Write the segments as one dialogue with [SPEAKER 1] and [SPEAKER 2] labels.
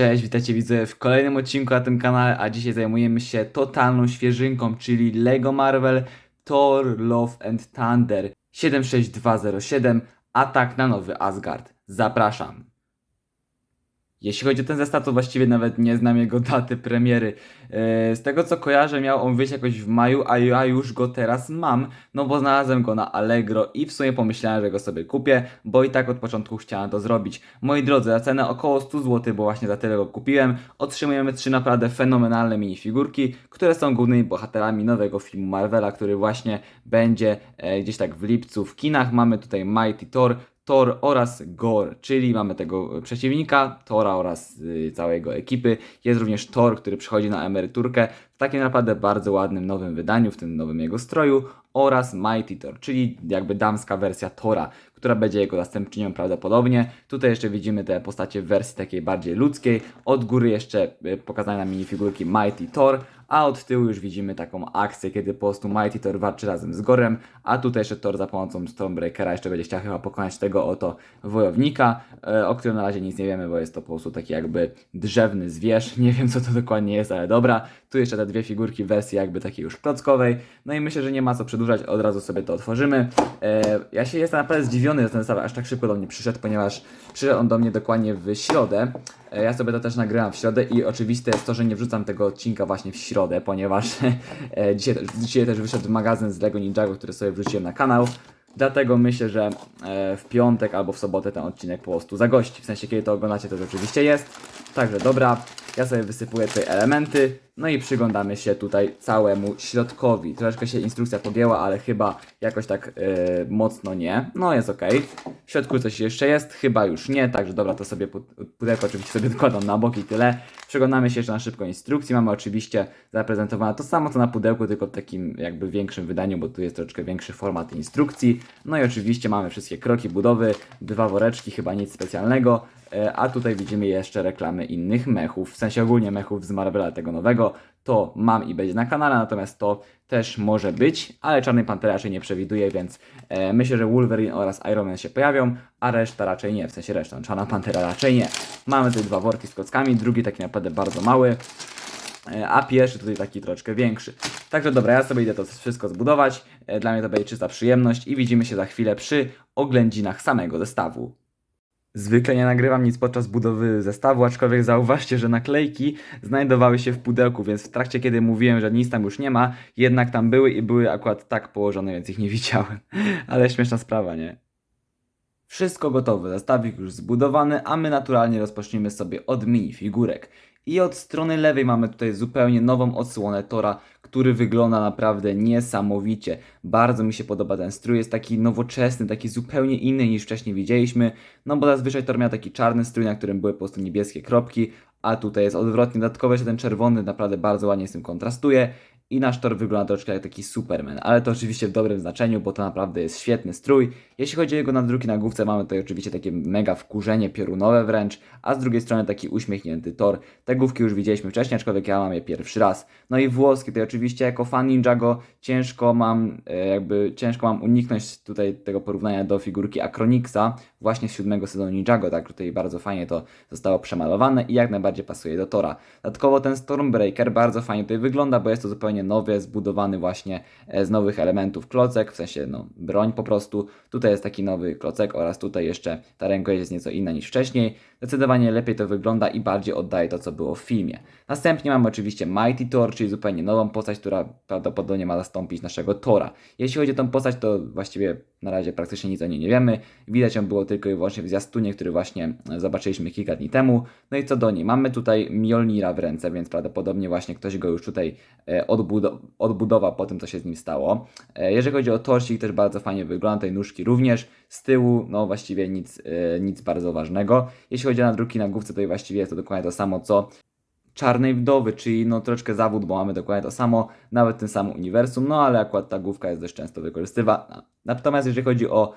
[SPEAKER 1] Cześć, witajcie widzowie w kolejnym odcinku na tym kanale, a dzisiaj zajmujemy się totalną świeżynką, czyli LEGO Marvel Thor Love and Thunder 76207 Atak na nowy Asgard. Zapraszam. Jeśli chodzi o ten zestaw, to właściwie nawet nie znam jego daty premiery. E, Z tego co kojarzę, miał on wyjść jakoś w maju, a ja już go teraz mam, no bo znalazłem go na Allegro i w sumie pomyślałem, że go sobie kupię, bo i tak od początku chciałem to zrobić. Moi drodzy, za cenę około 100 zł, bo właśnie za tyle go kupiłem, otrzymujemy trzy naprawdę fenomenalne minifigurki, które są głównymi bohaterami nowego filmu Marvela, który właśnie będzie e, gdzieś tak w lipcu w kinach. Mamy tutaj Mighty Thor, Thor oraz Gore, czyli mamy tego przeciwnika, Thora oraz y, całej jego ekipy. Jest również Thor, który przychodzi na emeryturkę w takim naprawdę bardzo ładnym nowym wydaniu, w tym nowym jego stroju oraz Mighty Thor, czyli jakby damska wersja Thora, która będzie jego zastępczynią prawdopodobnie. Tutaj jeszcze widzimy te postacie w wersji takiej bardziej ludzkiej. Od góry jeszcze y, pokazane na minifigurki Mighty Thor, a od tyłu już widzimy taką akcję, kiedy po prostu Mighty Thor walczy razem z Gorem, a tutaj jeszcze Thor za pomocą Stormbreakera jeszcze będzie chciał chyba pokonać tego oto wojownika, e, o którym na razie nic nie wiemy, bo jest to po prostu taki jakby drzewny zwierz, nie wiem co to dokładnie jest, ale dobra. Tu jeszcze te dwie figurki w wersji jakby takiej już klockowej, no i myślę, że nie ma co przedłużać, od razu sobie to otworzymy. E, ja się jestem naprawdę zdziwiony, że ten zestaw aż tak szybko do mnie przyszedł, ponieważ przyszedł on do mnie dokładnie w środę. E, Ja sobie to też nagrywam w środę i oczywiste jest to, że nie wrzucam tego odcinka właśnie w środę, ponieważ e, dzisiaj, dzisiaj też wyszedł magazyn z Lego Ninjago, który sobie wrzuciłem na kanał. Dlatego myślę, że e, w piątek albo w sobotę ten odcinek po prostu zagości. W sensie, kiedy to oglądacie, to już oczywiście jest. Także dobra, ja sobie wysypuję tutaj elementy, no i przyglądamy się tutaj całemu środkowi. Troszeczkę się instrukcja podjęła, ale chyba jakoś tak e, mocno nie. No jest ok. W środku coś jeszcze jest, chyba już nie, także dobra, to sobie pu- pudełko oczywiście sobie dokładam na bok i tyle. Przyglądamy się jeszcze na szybko instrukcji. Mamy oczywiście zaprezentowane to samo co na pudełku, tylko w takim jakby większym wydaniu, bo tu jest troszeczkę większy format instrukcji. No i oczywiście mamy wszystkie kroki budowy, dwa woreczki, chyba nic specjalnego. E, A tutaj widzimy jeszcze reklamy innych mechów, w sensie ogólnie mechów z Marvela tego nowego. To mam i będzie na kanale, natomiast to też może być, ale Czarnej Pantery raczej nie przewiduję, więc e, myślę, że Wolverine oraz Iron Man się pojawią, a reszta raczej nie, w sensie reszta, Czarna Pantera raczej nie. Mamy tutaj dwa worki z klockami, drugi taki naprawdę bardzo mały, e, a pierwszy tutaj taki troszkę większy. Także dobra, ja sobie idę to wszystko zbudować, e, dla mnie to będzie czysta przyjemność i widzimy się za chwilę przy oględzinach samego zestawu. Zwykle nie nagrywam nic podczas budowy zestawu, aczkolwiek zauważcie, że naklejki znajdowały się w pudełku, więc w trakcie kiedy mówiłem, że nic tam już nie ma, jednak tam były i były akurat tak położone, więc ich nie widziałem. Ale śmieszna sprawa, nie? Wszystko gotowe, zestawik już zbudowany, a my naturalnie rozpoczniemy sobie od minifigurek. I od strony lewej mamy tutaj zupełnie nową odsłonę Tora, który wygląda naprawdę niesamowicie. Bardzo mi się podoba ten strój, jest taki nowoczesny, taki zupełnie inny niż wcześniej widzieliśmy. No bo zazwyczaj Thor miał taki czarny strój, na którym były po prostu niebieskie kropki, a tutaj jest odwrotnie. Dodatkowo jeszcze ten czerwony naprawdę bardzo ładnie z tym kontrastuje. I nasz Thor wygląda troszkę jak taki Superman, ale to oczywiście w dobrym znaczeniu, bo to naprawdę jest świetny strój. Jeśli chodzi o jego nadruki na główce, mamy tutaj oczywiście takie mega wkurzenie piorunowe wręcz, a z drugiej strony taki uśmiechnięty Thor. Te główki już widzieliśmy wcześniej, aczkolwiek ja mam je pierwszy raz. No i włoski, tutaj oczywiście jako fan Ninjago ciężko mam, e, jakby ciężko mam uniknąć tutaj tego porównania do figurki Acronixa, właśnie z siódmego sezonu Ninjago, tak tutaj bardzo fajnie to zostało przemalowane i jak najbardziej pasuje do Tora. Dodatkowo ten Stormbreaker bardzo fajnie tutaj wygląda, bo jest to zupełnie nowy, zbudowany właśnie e, z nowych elementów klocek, w sensie no broń po prostu. Tutaj jest taki nowy klocek oraz tutaj jeszcze ta rękojeść jest nieco inna niż wcześniej. Zdecydowanie lepiej to wygląda i bardziej oddaje to, co było w filmie. Następnie mamy oczywiście Mighty Thor, czyli zupełnie nową postać, która prawdopodobnie ma zastąpić naszego Tora. Jeśli chodzi o tą postać, to właściwie na razie praktycznie nic o niej nie wiemy. Widać ją było tylko i wyłącznie w zwiastunie, który właśnie zobaczyliśmy kilka dni temu. No i co do niej? Mamy tutaj Mjolnira w ręce, więc prawdopodobnie właśnie ktoś go już tutaj e, odbudo- odbudował po tym, co się z nim stało. E, Jeżeli chodzi o torsik, też bardzo fajnie wygląda, tej nóżki również. Z tyłu, no właściwie nic, e, nic bardzo ważnego. Jeśli chodzi o nadruki na główce, to właściwie jest to dokładnie to samo, co Czarnej Wdowy, czyli no troszeczkę zawód, bo mamy dokładnie to samo, nawet tym samym uniwersum, no ale akurat ta główka jest dość często wykorzystywana. Natomiast jeżeli chodzi o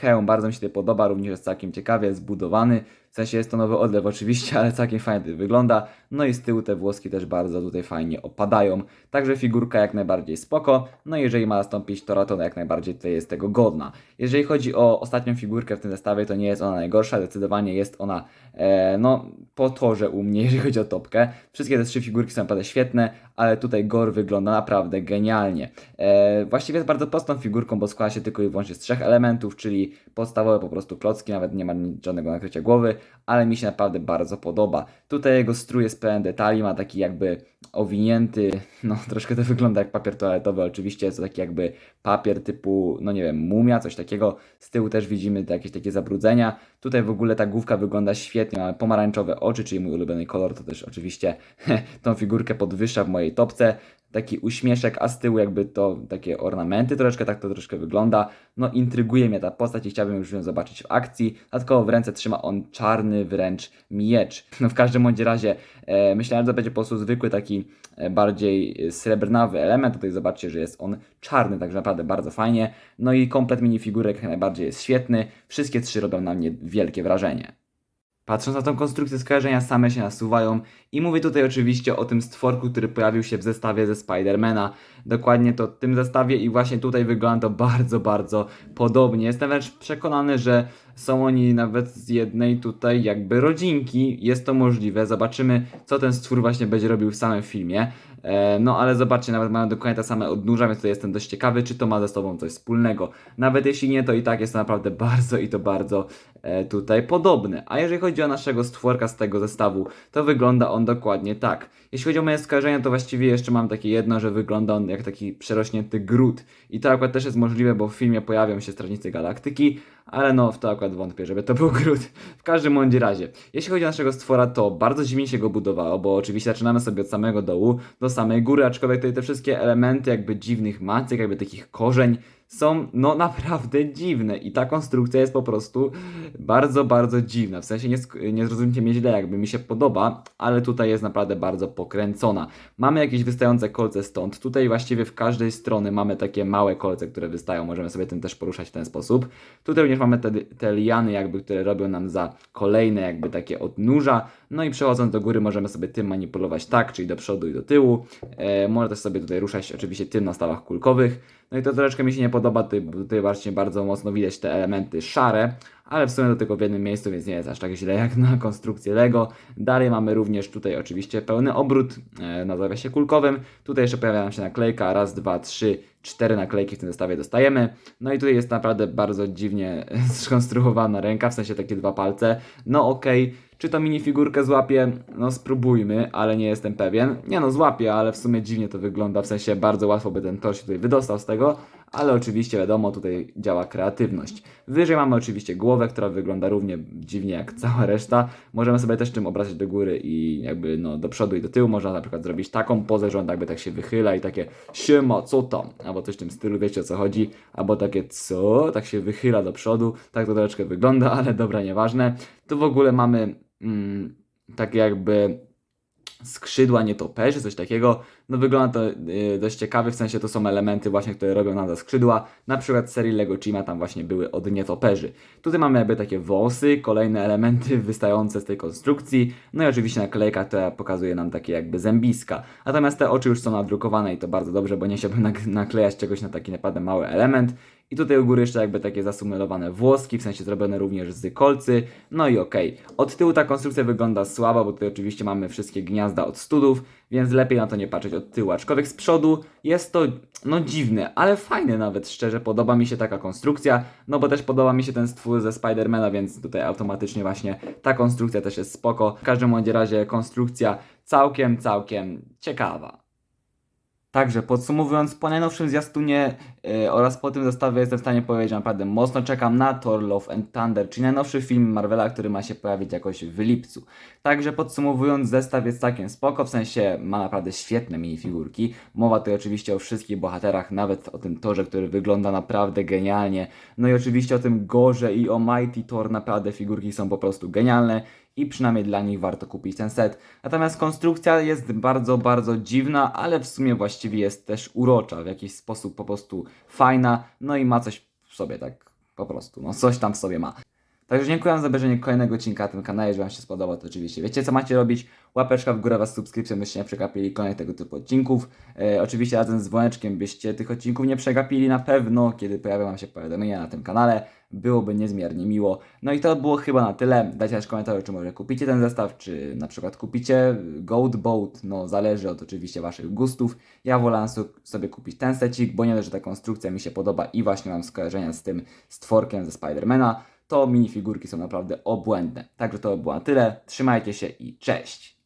[SPEAKER 1] hełm bardzo mi się tutaj podoba, również jest całkiem ciekawie zbudowany. W sensie jest to nowy odlew oczywiście, ale całkiem fajnie wygląda. No i z tyłu te włoski też bardzo tutaj fajnie opadają. Także figurka jak najbardziej spoko. No i jeżeli ma nastąpić to Ratona jak najbardziej tutaj jest tego godna. Jeżeli chodzi o ostatnią figurkę w tym zestawie, to nie jest ona najgorsza, zdecydowanie jest ona e, no po torze u mnie, jeżeli chodzi o topkę. Wszystkie te trzy figurki są naprawdę świetne, ale tutaj Gor wygląda naprawdę genialnie. E, właściwie jest bardzo prostą figurką, bo składa się tylko i wyłącznie z trzech elementów, czyli podstawowe po prostu klocki, nawet nie ma żadnego nakrycia głowy, ale mi się naprawdę bardzo podoba. Tutaj jego strój jest pełen detali, ma taki jakby owinięty, no troszkę to wygląda jak papier toaletowy, oczywiście jest to taki jakby papier typu, no nie wiem, mumia, coś takiego. Z tyłu też widzimy te jakieś takie zabrudzenia. Tutaj w ogóle ta główka wygląda świetnie, mamy pomarańczowe oczy, czyli mój ulubiony kolor, to też oczywiście tą figurkę podwyższa w mojej topce. Taki uśmieszek, a z tyłu jakby to takie ornamenty, troszeczkę tak to troszkę wygląda. No intryguje mnie ta postać i chciałbym już ją zobaczyć w akcji. Dodatkowo w ręce trzyma on czarny wręcz miecz. No w każdym bądź razie e, myślałem, że to będzie po prostu zwykły taki e, bardziej e, srebrnawy element. Tutaj zobaczcie, że jest on czarny, także naprawdę bardzo fajnie. No i komplet minifigurek jak najbardziej jest świetny. Wszystkie trzy robią na mnie wielkie wrażenie. Patrząc na tą konstrukcję, skojarzenia same się nasuwają i mówię tutaj oczywiście o tym stworku, który pojawił się w zestawie ze Spidermana. Dokładnie to w tym zestawie i właśnie tutaj wygląda to bardzo, bardzo podobnie. Jestem wręcz przekonany, że są oni nawet z jednej tutaj jakby rodzinki. Jest to możliwe. Zobaczymy, co ten stwór właśnie będzie robił w samym filmie. E, no ale zobaczcie, nawet mają dokładnie te same odnóża, więc tutaj jestem dość ciekawy, czy to ma ze sobą coś wspólnego. Nawet jeśli nie, to i tak jest to naprawdę bardzo i to bardzo e, tutaj podobne. A jeżeli chodzi o naszego stworka z tego zestawu, to wygląda on dokładnie tak. Jeśli chodzi o moje skojarzenia, to właściwie jeszcze mam takie jedno, że wygląda on jak taki przerośnięty grud. I to akurat też jest możliwe, bo w filmie pojawią się Strażnicy Galaktyki, ale no w to akurat wątpię, żeby to był grud. W każdym bądź razie, jeśli chodzi o naszego stwora, to bardzo dziwnie się go budowało, bo oczywiście zaczynamy sobie od samego dołu do samej góry, aczkolwiek tutaj te wszystkie elementy jakby dziwnych macek, jakby takich korzeń są no naprawdę dziwne i ta konstrukcja jest po prostu bardzo, bardzo dziwna. W sensie nie, nie zrozumcie mnie źle, jakby mi się podoba, ale tutaj jest naprawdę bardzo pokręcona. Mamy jakieś wystające kolce stąd. Tutaj właściwie w każdej strony mamy takie małe kolce, które wystają. Możemy sobie tym też poruszać w ten sposób. Tutaj również mamy te, te liany jakby, które robią nam za kolejne jakby takie odnóża. No i przechodząc do góry możemy sobie tym manipulować tak, czyli do przodu i do tyłu. E, można też sobie tutaj ruszać oczywiście tym na stawach kulkowych. No i to troszeczkę mi się nie podoba, tutaj, tutaj właśnie bardzo mocno widać te elementy szare, ale w sumie do tylko w jednym miejscu, więc nie jest aż tak źle jak na konstrukcję Lego. Dalej mamy również tutaj oczywiście pełny obrót e, na zawiasie kulkowym. Tutaj jeszcze pojawia nam się naklejka, raz, dwa, trzy, cztery naklejki w tym zestawie dostajemy. No i tutaj jest naprawdę bardzo dziwnie skonstruowana ręka, w sensie takie dwa palce. No okej, czy to minifigurkę złapie? No spróbujmy, ale nie jestem pewien. Nie no, złapie, ale w sumie dziwnie to wygląda, w sensie bardzo łatwo by ten tor się tutaj wydostał z tego, ale oczywiście wiadomo, tutaj działa kreatywność. Wyżej mamy oczywiście głowę, która wygląda równie dziwnie jak cała reszta. Możemy sobie też tym obracać do góry i jakby no do przodu i do tyłu. Można na przykład zrobić taką pozę, że on jakby tak się wychyla i takie siema, co tam? Albo coś w tym stylu, wiecie o co chodzi. Albo takie co? Tak się wychyla do przodu. Tak to troszeczkę wygląda, ale dobra, nieważne. Tu w ogóle mamy mm, takie jakby skrzydła nietoperzy, coś takiego. No wygląda to y, dość ciekawie, w sensie to są elementy właśnie, które robią te skrzydła. Na przykład serii Lego Chima tam właśnie były od nietoperzy. Tutaj mamy jakby takie włosy, kolejne elementy wystające z tej konstrukcji. No i oczywiście naklejka, która pokazuje nam takie jakby zębiska. Natomiast te oczy już są nadrukowane i to bardzo dobrze, bo nie chciałbym nak- naklejać czegoś na taki naprawdę mały element. I tutaj u góry jeszcze jakby takie zasumelowane włoski, w sensie zrobione również z kolcy. No i okej. Od tyłu ta konstrukcja wygląda słabo, bo tutaj oczywiście mamy wszystkie gniazda od studów, więc lepiej na to nie patrzeć od tyłu. Aczkolwiek z przodu jest to no dziwne, ale fajne nawet, szczerze. Podoba mi się taka konstrukcja, no bo też podoba mi się ten stwór ze Spidermana, więc tutaj automatycznie właśnie ta konstrukcja też jest spoko. W każdym razie konstrukcja całkiem, całkiem ciekawa. Także podsumowując, po najnowszym zwiastunie yy, oraz po tym zestawie jestem w stanie powiedzieć, że naprawdę mocno czekam na Thor Love and Thunder, czyli najnowszy film Marvela, który ma się pojawić jakoś w lipcu. Także podsumowując, zestaw jest całkiem spoko, w sensie ma naprawdę świetne minifigurki. Mowa tutaj oczywiście o wszystkich bohaterach, nawet o tym Torze, który wygląda naprawdę genialnie. No i oczywiście o tym Gorze i o Mighty Thor, naprawdę figurki są po prostu genialne i przynajmniej dla nich warto kupić ten set. Natomiast konstrukcja jest bardzo, bardzo dziwna, ale w sumie właściwie jest też urocza, w jakiś sposób po prostu fajna, no i ma coś w sobie, tak po prostu, no coś tam w sobie ma. Także dziękuję za obejrzenie kolejnego odcinka na tym kanale, jeżeli Wam się spodobał, to oczywiście wiecie co macie robić, łapeczka w górę was subskrypcją, byście nie przegapili kolejnych tego typu odcinków. E, oczywiście razem z dzwoneczkiem, byście tych odcinków nie przegapili na pewno, kiedy pojawią Wam się powiadomienia na tym kanale, byłoby niezmiernie miło. No i to było chyba na tyle, dajcie też komentarz, czy może kupicie ten zestaw, czy na przykład kupicie Goat Boat, no zależy od oczywiście Waszych gustów. Ja wolałem so- sobie kupić ten secik, bo nie dość, że ta konstrukcja mi się podoba i właśnie mam skojarzenia z tym stworkiem ze Spidermana, to minifigurki są naprawdę obłędne. Także to było na tyle, trzymajcie się i cześć!